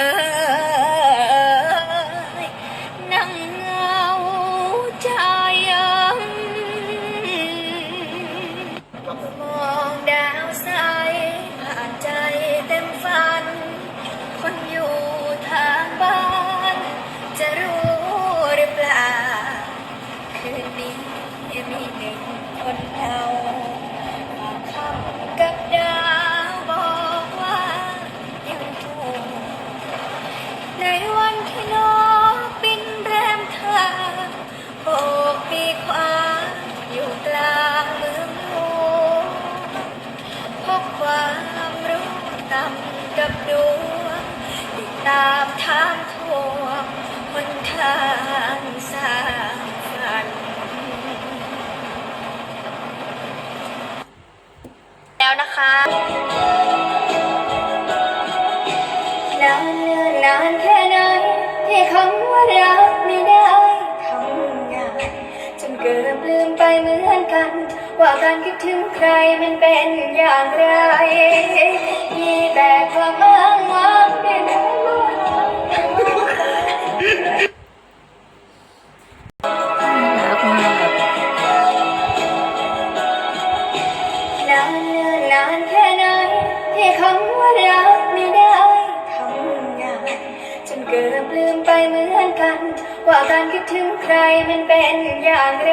Uh-huh. ต่ำกับดวงติดตามทางทวงหนทางสร้างฝัน แล้วนะคะนานเนื่อนานแค่ไหนที่คำว่ารักไม่ได้ทำงานจนเกือบลืมไปเหมือนกันเธ ว่าการคิดถึงใครมันเป็นอย่างไร มีแต่ความอ้างว้างเดินทางมาหารักมากนานเนิ่นนานแค่ไหนที่คำว่ารักไม่ได้ทำงานจนเกือบลืมไปเหมือนกัน ว่าการคิดถึงใครมันเป็นอย่างไร